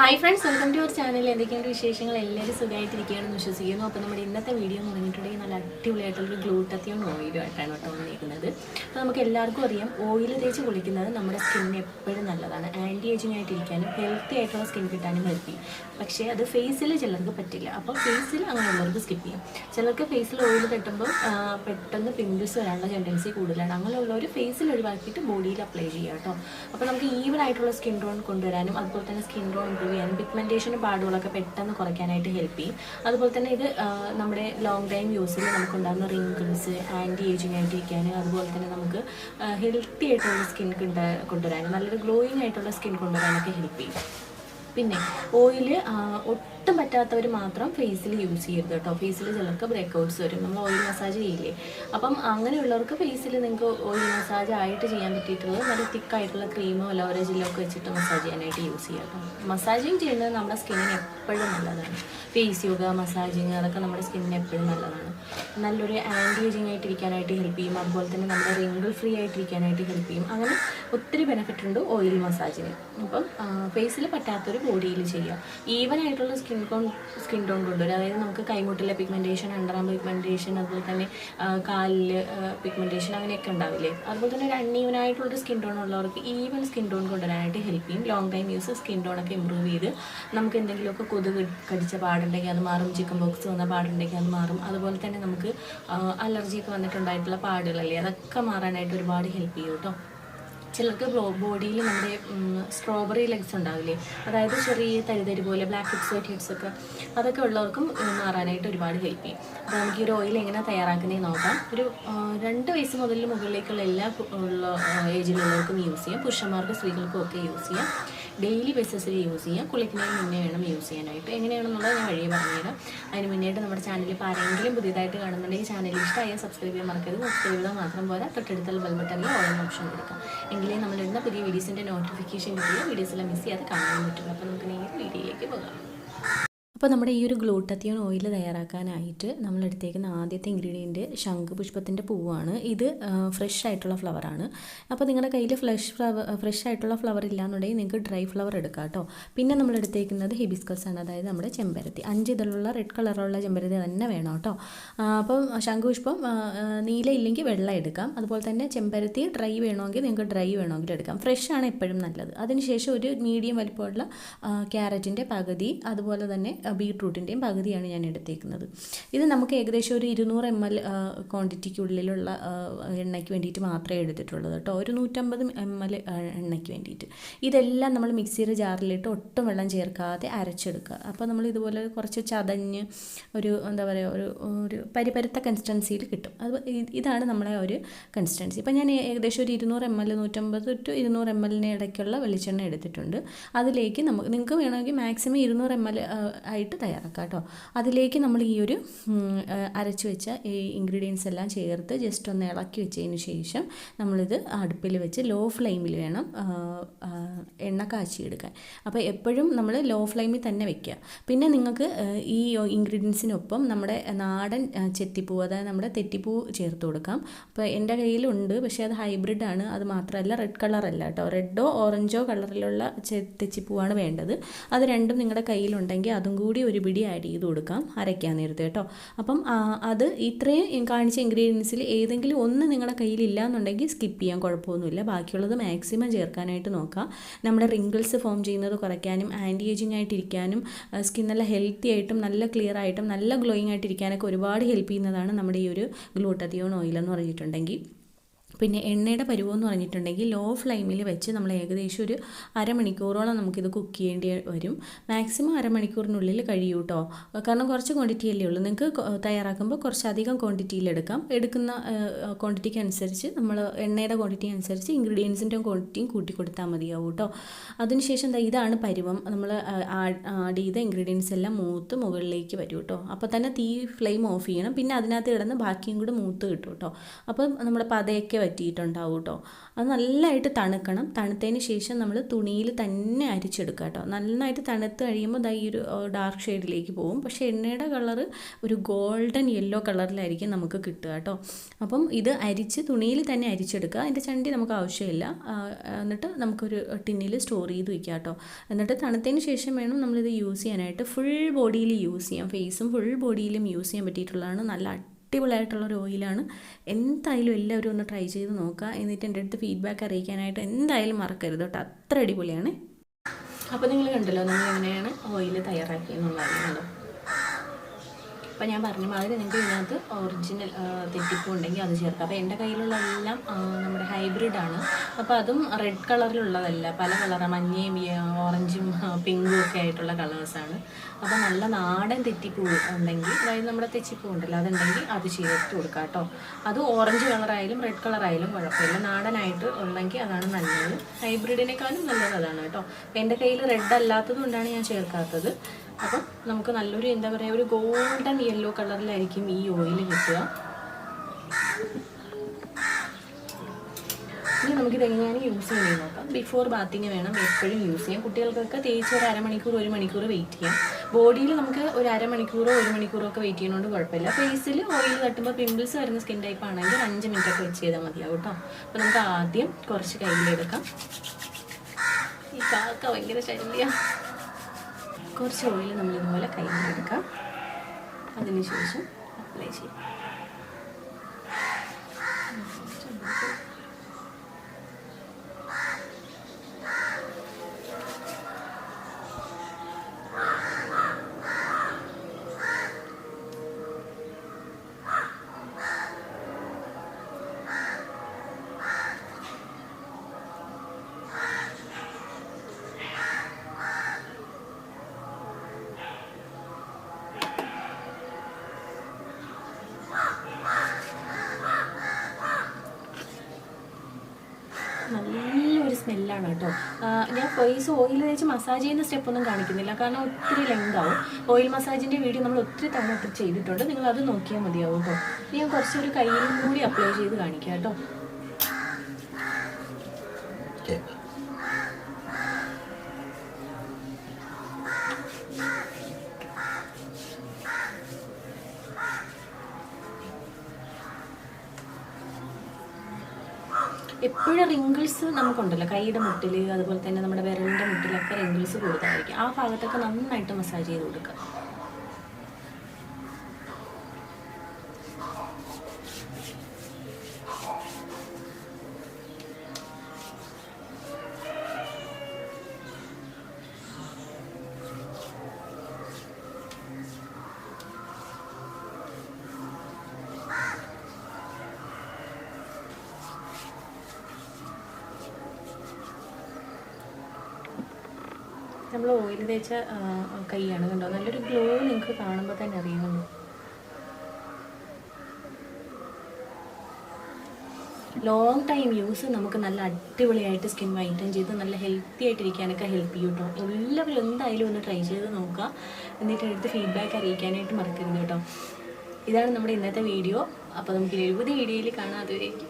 Hi friends welcome to our channel എന്തൊക്കെയാണ് വിശേഷങ്ങൾ? എല്ലാവരും സുഖമായിട്ടിരിക്കുകയാണെന്ന് വിശ്വസിക്കുന്നു. അപ്പോൾ നമ്മുടെ ഇന്നത്തെ വീഡിയോ എന്ന് പറഞ്ഞിട്ടുണ്ടെങ്കിൽ നല്ല അടിപൊളിയായിട്ടുള്ളൊരു ഗ്ലൂട്ടത്തിയോൺ ഓയിലുമായിട്ടാണ് കേട്ടോ വന്നിരിക്കുന്നത്. അപ്പോൾ നമുക്ക് എല്ലാവർക്കും അറിയാം ഓയിൽ തേച്ച് കുളിക്കുന്നത് നമ്മുടെ സ്കിന്നിന് എപ്പോഴും നല്ലതാണ്. ആന്റി ഏജിങ് ആയിട്ടിരിക്കാനും ഹെൽത്തി ആയിട്ടുള്ള സ്കിൻ കിട്ടാനും ഹെൽപ്പി പക്ഷേ അത് ഫേസിൽ ചിലർക്ക് പറ്റില്ല. അപ്പോൾ ഫേസിൽ അങ്ങനെയുള്ളവർക്ക് സ്കിപ്പ് ചെയ്യാം. ചിലർക്ക് ഫേസിൽ ഓയിൽ തട്ടുമ്പോൾ പെട്ടെന്ന് പിമ്പിൾസ് വരാനുള്ള ടെൻഡൻസി കൂടുതലാണ്. അങ്ങനെയുള്ളവർ ഫേസിൽ ഒഴിവാക്കിയിട്ട് ബോഡിയിൽ അപ്ലൈ ചെയ്യുക കേട്ടോ. അപ്പോൾ നമുക്ക് ഈവൻ ആയിട്ടുള്ള സ്കിൻ ടോൺ കൊണ്ടുവരാനും അതുപോലെ തന്നെ സ്കിൻ ടോൺ ഇമ്പ്രൂവ് പിഗ്മെന്റേഷൻ പാടുകളൊക്കെ പെട്ടെന്ന് കുറയ്ക്കാനായിട്ട് ഹെൽപ്പ് ചെയ്യും. അതുപോലെ തന്നെ ഇത് നമ്മുടെ ലോങ് ടൈം യൂസിൽ നമുക്കുണ്ടാകുന്ന റിങ്കിൾസ് ആന്റി ഏജിങ് ആയിട്ടിരിക്കാൻ അതുപോലെ തന്നെ നമുക്ക് ഹെൽത്തി ആയിട്ടുള്ള സ്കിൻ കൊണ്ടുവരാനും നല്ലൊരു ഗ്ലോയിങ് ആയിട്ടുള്ള സ്കിൻ കൊണ്ടുവരാനൊക്കെ ഹെൽപ്പ് ചെയ്യും. പിന്നെ ഓയിൽ ഒട്ടും പറ്റാത്തവർ മാത്രം ഫേസിൽ യൂസ് ചെയ്യരുത് കേട്ടോ. ഫേസിൽ ചിലർക്ക് ബ്രേക്ക്ഔട്ട്സ് വരും. നമ്മൾ ഓയിൽ മസാജ് ചെയ്യില്ലേ? അപ്പം അങ്ങനെയുള്ളവർക്ക് ഫേസിൽ നിങ്ങൾക്ക് ഓയിൽ മസാജ് ആയിട്ട് ചെയ്യാൻ പറ്റിയിട്ടുള്ളത് നല്ല തിക്കായിട്ടുള്ള ക്രീമോ അല്ല ജെല്ലോ ഒക്കെ വെച്ചിട്ട് മസാജ് ചെയ്യാനായിട്ട് യൂസ് ചെയ്യാം കേട്ടോ. മസാജിങ് ചെയ്യുന്നത് നമ്മുടെ സ്കിന്നിന് എപ്പോഴും നല്ലതാണ്. ഫേസ് യോഗ മസാജിങ് അതൊക്കെ നമ്മുടെ സ്കിന്നിന് എപ്പോഴും നല്ലതാണ്. നല്ലൊരു ആന്റി ഏജിങ് ആയിട്ടിരിക്കാനായിട്ട് ഹെൽപ്പ് ചെയ്യും. അതുപോലെ തന്നെ നമ്മുടെ റിങ്കിൾ ഫ്രീ ആയിട്ടിരിക്കാനായിട്ട് ഹെൽപ്പ് ചെയ്യും. അങ്ങനെ ഒത്തിരി ബെനിഫിറ്റ് ഉണ്ട് ഓയിൽ മസാജിന് അപ്പം ഫേസിൽ പറ്റാത്തൊരു ബോഡിയിൽ ചെയ്യുക ഈവൻ ആയിട്ടുള്ള സ്കിൻ കോൺ സ്കിൻ ടോൺ കൊണ്ടുവരും. അതായത് നമുക്ക് കൈമുട്ടിലെ പിഗ്മെന്റേഷൻ അണ്ടറാം പിഗ്മെന്റേഷൻ അതുപോലെ തന്നെ കാലിൽ പിഗ്മെന്റേഷൻ അങ്ങനെയൊക്കെ ഉണ്ടാവില്ലേ? അതുപോലെ തന്നെ ഒരു അൺഈവൻ സ്കിൻ ടോൺ ഉള്ളവർക്ക് ഈവൻ സ്കിൻ ടോൺ കൊണ്ടുവരാനായിട്ട് ഹെൽപ്പ് ചെയ്യും. Long time use skin tone ഒക്കെ ഇമ്പ്രൂവ് ചെയ്ത് നമുക്ക് എന്തെങ്കിലുമൊക്കെ കൊതുക് കടിച്ച പാടുണ്ടെങ്കിൽ അത് മാറും. ചിക്കൻ ബോക്സ് വന്ന പാടുണ്ടെങ്കിൽ അത് മാറും. അതുപോലെ തന്നെ നമുക്ക് അലർജിയൊക്കെ വന്നിട്ടുണ്ടായിട്ടുള്ള പാടുകളല്ലേ? അതൊക്കെ മാറാനായിട്ട് ഒരുപാട് ഹെൽപ്പ് ചെയ്യും കേട്ടോ. ചിലർക്ക് ബോഡിയിൽ നമ്മുടെ സ്ട്രോബെറി ലെഗ്സ് ഉണ്ടാവില്ലേ? അതായത് ചെറിയ തരിതരി പോലെ ബ്ലാക്ക് ഹിപ്സ് വൈറ്റ് ഹിപ്സ് ഒക്കെ. അതൊക്കെ ഉള്ളവർക്കും മാറാനായിട്ട് ഒരുപാട് ഹെൽപ്പ് ചെയ്യും. അപ്പോൾ നമുക്ക് ഈ ഒരു ഓയിൽ എങ്ങനെ തയ്യാറാക്കുന്നത് നോക്കാം. ഒരു രണ്ട് വയസ്സ് മുതൽ മുകളിലേക്കുള്ള എല്ലാ ഉള്ള ഏജിലുള്ളവർക്കും യൂസ് ചെയ്യാം. പുരുഷന്മാർക്കും സ്ത്രീകൾക്കും ഒക്കെ യൂസ് ചെയ്യാം. ഡെയിലി ബേസിസിൽ യൂസ് ചെയ്യാം. കുളിക്കുന്നതിന് മുന്നേ വേണം യൂസ് ചെയ്യാനായിട്ട്. എങ്ങനെയാണെന്നുള്ളത് ഞാൻ വഴിയെ പറഞ്ഞുതരാം. അതിന് മുന്നേയായിട്ട് നമ്മുടെ ചാനലിൽ ഇപ്പോൾ ആരെങ്കിലും പുതിയതായിട്ട് കാണുന്നുണ്ടെങ്കിൽ ചാനൽ ഇഷ്ടമായ സബ്സ്ക്രൈബ് ചെയ്യാൻ മറക്കരുത്. സബ്സ്ക്രൈബ് ചെയ്താൽ മാത്രം പോരാ. തൊട്ടടുത്തുള്ള ബെൽ ബട്ടണിൽ ഓൺ ഓപ്ഷൻ കൊടുക്കാം. എങ്കിലേ നമ്മളിടുന്ന പുതിയ വീഡിയോസിന്റെ നോട്ടിഫിക്കേഷൻ വീഡിയോസ് വീഡിയോസെല്ലാം മിസ് ചെയ്യാതെ കാണാൻ പറ്റുള്ളൂ. അപ്പോൾ നമുക്ക് നേരെ വീഡിയോയിലേക്ക് പോകാം. അപ്പോൾ നമ്മുടെ ഈ ഒരു ഗ്ലൂട്ടത്തിയോൺ ഓയിൽ തയ്യാറാക്കാനായിട്ട് നമ്മൾ എടുത്തേക്കുന്ന ആദ്യത്തെ ഇൻഗ്രീഡിയന്റ് ശംഖുപുഷ്പത്തിന്റെ പൂവാണ്. ഇത് ഫ്രഷ് ആയിട്ടുള്ള ഫ്ലവറാണ് അപ്പോൾ നിങ്ങളുടെ കയ്യിൽ ഫ്ലഷ് ഫ്ലവർ ഫ്രഷ് ആയിട്ടുള്ള ഫ്ലവർ ഇല്ലാന്നുണ്ടെങ്കിൽ നിങ്ങൾക്ക് ഡ്രൈ ഫ്ലവർ എടുക്കാം കേട്ടോ. പിന്നെ നമ്മൾ എടുത്തേക്കുന്നത് ഹിബിസ്കസ് ആണ്. അതായത് നമ്മുടെ ചെമ്പരത്തി. അഞ്ച് ഇതിലുള്ള റെഡ് കളറുള്ള ചെമ്പരത്തി തന്നെ വേണം കേട്ടോ. അപ്പം ശംഖുപുഷ്പം ആ, ആ, നീല ഇല്ലെങ്കിൽ വെള്ളം എടുക്കാം. അതുപോലെ തന്നെ ചെമ്പരത്തി ഡ്രൈ വേണമെങ്കിൽ നിങ്ങൾക്ക് ഡ്രൈ വേണമെങ്കിൽ എടുക്കാം. ഫ്രഷ് ആണ് എപ്പോഴും നല്ലത്. അതിനുശേഷം ഒരു മീഡിയം വലിപ്പമുള്ള ക്യാരറ്റിന്റെ പകുതി അതുപോലെ തന്നെ ബീട്രൂട്ടിന്റെയും പകുതിയാണ് ഞാൻ എടുത്തേക്കുന്നത്. ഇത് നമുക്ക് ഏകദേശം ഒരു ഇരുന്നൂറ് എം എൽ ക്വാണ്ടിറ്റിക്കുള്ളിലുള്ള എണ്ണയ്ക്ക് വേണ്ടിയിട്ട് മാത്രമേ എടുത്തിട്ടുള്ളത് കേട്ടോ. ഒരു നൂറ്റമ്പത് എം എൽ എണ്ണയ്ക്ക് വേണ്ടിയിട്ട്. ഇതെല്ലാം നമ്മൾ മിക്സിയുടെ ജാറിലിട്ട് ഒട്ടും വെള്ളം ചേർക്കാതെ അരച്ചെടുക്കുക. അപ്പോൾ നമ്മൾ ഇതുപോലെ കുറച്ച് ചതഞ്ഞ് ഒരു എന്താ പറയുക ഒരു ഒരു പരിപരുത്ത കൺസിസ്റ്റൻസിയിൽ കിട്ടും. അത് ഇതാണ് നമ്മളെ ഒരു കൺസിസ്റ്റൻസി ഇപ്പം ഞാൻ ഏകദേശം ഒരു ഇരുന്നൂറ് എം എൽ നൂറ്റമ്പത് ടു ഇരുന്നൂറ് എം എല്ലിന് ഇടയ്ക്കുള്ള വെളിച്ചെണ്ണ എടുത്തിട്ടുണ്ട്. അതിലേക്ക് നമുക്ക് നിങ്ങൾക്ക് വേണമെങ്കിൽ മാക്സിമം ഇരുന്നൂറ് എം എൽ ആയിട്ട് തയ്യാറാക്കാം കേട്ടോ. അതിലേക്ക് നമ്മൾ ഈ ഒരു അരച്ചു വെച്ച ഈ ഇൻഗ്രീഡിയൻസ് എല്ലാം ചേർത്ത് ജസ്റ്റ് ഒന്ന് ഇളക്കി വെച്ചതിന് ശേഷം നമ്മളിത് അടുപ്പിൽ വെച്ച് ലോ ഫ്ലെയിമിൽ വേണം എണ്ണ കാച്ചിയെടുക്കാൻ. അപ്പോൾ എപ്പോഴും നമ്മൾ ലോ ഫ്ലെയിമിൽ തന്നെ വെക്കുക. പിന്നെ നിങ്ങൾക്ക് ഈ ഇൻഗ്രീഡിയൻസിനൊപ്പം നമ്മുടെ നാടൻ ചെത്തിപ്പൂ അതായത് നമ്മുടെ തെറ്റിപ്പൂ ചേർത്ത് കൊടുക്കാം. അപ്പോൾ എന്റെ കയ്യിലുണ്ട് പക്ഷേ അത് ഹൈബ്രിഡ് ആണ്. അത് മാത്രമല്ല റെഡ് കളറല്ല കേട്ടോ. റെഡോ ഓറഞ്ചോ കളറിലുള്ള തെച്ചിപ്പൂവാണ് വേണ്ടത്. അത് രണ്ടും നിങ്ങളുടെ കയ്യിലുണ്ടെങ്കിൽ അതും കൂടി ഒരു പിടി ആഡ് ചെയ്ത് കൊടുക്കാം അരയ്ക്കാൻ നേരത്തെ കേട്ടോ. അപ്പം അത് ഇത്രയും കാണിച്ച ഇൻഗ്രീഡിയൻസിൽ ഏതെങ്കിലും ഒന്ന് നിങ്ങളുടെ കയ്യിലില്ല എന്നുണ്ടെങ്കിൽ സ്കിപ്പ് ചെയ്യാൻ കുഴപ്പമൊന്നുമില്ല. ബാക്കിയുള്ളത് മാക്സിമം ചേർക്കാനായിട്ട് നോക്കാം. നമ്മുടെ റിങ്കിൾസ് ഫോം ചെയ്യുന്നത് കുറയ്ക്കാനും ആന്റി ഏജിങ് ആയിട്ടിരിക്കാനും സ്കിൻ നല്ല ഹെൽത്തി ആയിട്ടും നല്ല ക്ലിയർ ആയിട്ടും നല്ല ഗ്ലോയിങ് ആയിട്ടിരിക്കാനൊക്കെ ഒരുപാട് ഹെൽപ്പ് ചെയ്യുന്നതാണ് നമ്മുടെ ഈ ഒരു ഗ്ലൂട്ടത്തിയോൺ ഓയിൽ എന്ന് പറഞ്ഞിട്ടുണ്ടെങ്കിൽ. പിന്നെ എണ്ണയുടെ പരുവം പറഞ്ഞിട്ടുണ്ടെങ്കിൽ ലോ ഫ്ലെയിമിൽ വെച്ച് നമ്മൾ ഏകദേശം ഒരു അരമണിക്കൂറോളം നമുക്കിത് കുക്ക് ചെയ്യേണ്ടി വരും. മാക്സിമം അരമണിക്കൂറിനുള്ളിൽ കഴിയും കേട്ടോ കാരണം കുറച്ച് ക്വാണ്ടിറ്റി അല്ലേ ഉള്ളൂ. നിങ്ങൾക്ക് തയ്യാറാക്കുമ്പോൾ കുറച്ചധികം ക്വാണ്ടിറ്റിയിൽ എടുക്കാം. എടുക്കുന്ന ക്വാണ്ടിറ്റിക്ക് അനുസരിച്ച് നമ്മൾ എണ്ണയുടെ ക്വാണ്ടിറ്റി അനുസരിച്ച് ഇൻഗ്രീഡിയൻസിന്റെ ക്വാണ്ടിറ്റിയും കൂട്ടി കൊടുത്താൽ മതിയാവും കേട്ടോ അതിനുശേഷം ദാ ഇതാണ് പരുവം. നമ്മൾ ആഡ് ചെയ്ത ഇൻഗ്രീഡിയൻസ് എല്ലാം മൂത്ത് മുകളിലേക്ക് വരും കേട്ടോ അപ്പോൾ തന്നെ തീ ഫ്ലെയിം ഓഫ് ചെയ്യണം. പിന്നെ അതിനകത്ത് കിടന്ന് ബാക്കിയും കൂടെ മൂത്ത് കിട്ടും കേട്ടോ അപ്പം നമ്മുടെ പതയൊക്കെ പറ്റിയിട്ടുണ്ടാവും കേട്ടോ അത് നല്ലതായിട്ട് തണുക്കണം. തണുത്തതിന് ശേഷം നമ്മൾ തുണിയിൽ തന്നെ അരിച്ചെടുക്കുക കേട്ടോ. നന്നായിട്ട് തണുത്ത് കഴിയുമ്പോൾ ദാ ഈ ഒരു ഡാർക്ക് ഷെയ്ഡിലേക്ക് പോകും. പക്ഷേ എണ്ണയുടെ കളറ് ഒരു ഗോൾഡൻ യെല്ലോ കളറിലായിരിക്കും നമുക്ക് കിട്ടുക കേട്ടോ. അപ്പം ഇത് അരിച്ച് തുണിയിൽ തന്നെ അരിച്ചെടുക്കുക. അതിന്റെ ചണ്ടി നമുക്ക് ആവശ്യമില്ല. എന്നിട്ട് നമുക്കൊരു ടിന്നിൽ സ്റ്റോർ ചെയ്ത് വയ്ക്കുക കേട്ടോ. എന്നിട്ട് തണുത്തതിന് ശേഷം വേണം നമ്മളിത് യൂസ് ചെയ്യാനായിട്ട്. ഫുൾ ബോഡിയിൽ യൂസ് ചെയ്യാം. ഫേസും ഫുൾ ബോഡിയിലും യൂസ് ചെയ്യാൻ പറ്റിയിട്ടുള്ളതാണ്. നല്ല അടിപൊളിയായിട്ടുള്ളൊരു ഓയിലാണ്. എന്തായാലും എല്ലാവരും ഒന്ന് ട്രൈ ചെയ്ത് നോക്കുക എന്നിട്ട് എന്റെ അടുത്ത് ഫീഡ്ബാക്ക് അറിയിക്കാനായിട്ട് എന്തായാലും മറക്കരുത് കേട്ടോ. അത്ര അടിപൊളിയാണ്. അപ്പോൾ നിങ്ങൾ കണ്ടല്ലോ നമ്മൾ എങ്ങനെയാണ് ഓയിൽ തയ്യാറാക്കിയെന്നുള്ള അറിയുന്നത് അപ്പോൾ ഞാൻ പറഞ്ഞ മാതിരി നിങ്ങൾക്ക് ഇതിനകത്ത് ഒറിജിനൽ തെറ്റിപ്പ് ഉണ്ടെങ്കിൽ അത് ചേർക്കാം. അപ്പോൾ എന്റെ കയ്യിലുള്ള എല്ലാം നമ്മുടെ ഹൈബ്രിഡ് ആണ്. അപ്പോൾ അതും റെഡ് കളറിലുള്ളതല്ല പല കളറാണ് മഞ്ഞയും ഓറഞ്ചും പിങ്കും ഒക്കെ ആയിട്ടുള്ള കളേഴ്സാണ് അപ്പോൾ നല്ല നാടൻ തെറ്റിപ്പൂ ഉണ്ടെങ്കിൽ അതായത് നമ്മുടെ തെച്ചിപ്പൂ ഉണ്ടല്ലോ അതുണ്ടെങ്കിൽ അത് ചേർത്ത് കൊടുക്കാം കേട്ടോ. അത് ഓറഞ്ച് കളറായാലും റെഡ് കളറായാലും കുഴപ്പമില്ല. നാടനായിട്ട് ഉണ്ടെങ്കിൽ അതാണ് നല്ലത്. ഹൈബ്രിഡിനേക്കാളും നല്ലത് അതാണ് കേട്ടോ. എന്റെ കയ്യിൽ റെഡ് അല്ലാത്തത് കൊണ്ടാണ് ഞാൻ ചേർക്കാത്തത്. അപ്പം നമുക്ക് നല്ലൊരു എന്താ പറയുക ഒരു ഗോൾഡൻ യെല്ലോ കളറിലായിരിക്കും ഈ ഓയിൽ കിട്ടുക. ഇനി നമുക്കിത് എങ്ങനെയാണ് യൂസ് ചെയ്യുന്നത് നോക്കാം. ബിഫോർ ബാത്തിങ് വേണം എപ്പോഴും യൂസ് ചെയ്യാം. കുട്ടികൾക്കൊക്കെ തേച്ച് ഒരു അരമണിക്കൂർ ഒരു മണിക്കൂർ വെയിറ്റ് ചെയ്യാം. ബോഡിയിൽ നമുക്ക് ഒരു അരമണിക്കൂറോ ഒരു മണിക്കൂറോ ഒക്കെ വെയിറ്റ് ചെയ്യുന്നതുകൊണ്ട് കുഴപ്പമില്ല. ഫേസിൽ ഓയിൽ തട്ടുമ്പോൾ പിമ്പിൾസ് വരുന്ന സ്കിൻ ടൈപ്പ് ആണെങ്കിൽ അഞ്ച് മിനിറ്റ് ഒക്കെ വെച്ച് ചെയ്താൽ മതിയാവും കേട്ടോ. അപ്പോൾ നമുക്ക് ആദ്യം കുറച്ച് കയ്യിലെടുക്കാം. ഈ കാക്ക ഭയങ്കര ശല്യം. കുറച്ച് ഓയിൽ നമ്മൾ ഇതുപോലെ എടുക്കാം അതിനുശേഷം അപ്ലൈ ചെയ്യാം നല്ലൊരു സ്മെല്ലാണ് കേട്ടോ. ഞാൻ ഫേസ് ഓയിൽ തേച്ച് മസാജ് ചെയ്യുന്ന സ്റ്റെപ്പ് ഒന്നും കാണിക്കുന്നില്ല. കാരണം ഒത്തിരി ലെങ്ത് ആവും. ഓയിൽ മസാജിന്റെ വീഡിയോ നമ്മൾ ഒത്തിരി തവണ ചെയ്തിട്ടുണ്ട്. നിങ്ങൾ അത് നോക്കിയാൽ മതിയാവും കേട്ടോ. ഞാൻ കുറച്ചൊരു കയ്യിലും കൂടി അപ്ലൈ ചെയ്ത് കാണിക്കാം കേട്ടോ. എപ്പോഴും റിങ്കിൾസ് നമുക്കുണ്ടല്ലോ. കൈയുടെ മുട്ടിൽ അതുപോലെ തന്നെ നമ്മുടെ വിരലിന്റെ മുട്ടിലൊക്കെ റിങ്കിൾസ് കൂടുതലായിരിക്കും. ആ ഭാഗത്തൊക്കെ നന്നായിട്ട് മസാജ് ചെയ്ത് കൊടുക്കുക. നമ്മൾ ഓയിൽ തേച്ച കൈയാണ് കണ്ടോ? നല്ലൊരു ഗ്ലോ നിങ്ങൾക്ക് കാണുമ്പോൾ തന്നെ അറിയുന്നുണ്ട് ലോങ് ടൈം യൂസ് നമുക്ക് നല്ല അടിപൊളിയായിട്ട് സ്കിൻ വൈറ്റൻ ചെയ്ത് നല്ല ഹെൽത്തി ആയിട്ടിരിക്കാനൊക്കെ ഹെൽപ്പ് ചെയ്യും കേട്ടോ എല്ലാവരും എന്തായാലും ഒന്ന് ട്രൈ ചെയ്ത് നോക്കുക. എന്നിട്ട് എടുത്ത് ഫീഡ്ബാക്ക് അറിയിക്കാനായിട്ട് മറക്കരുത് കേട്ടോ ഇതാണ് നമ്മുടെ ഇന്നത്തെ വീഡിയോ അപ്പോൾ നമുക്ക് എഴുപത് വീഡിയോയിൽ കാണാം. അതുവരേക്കും.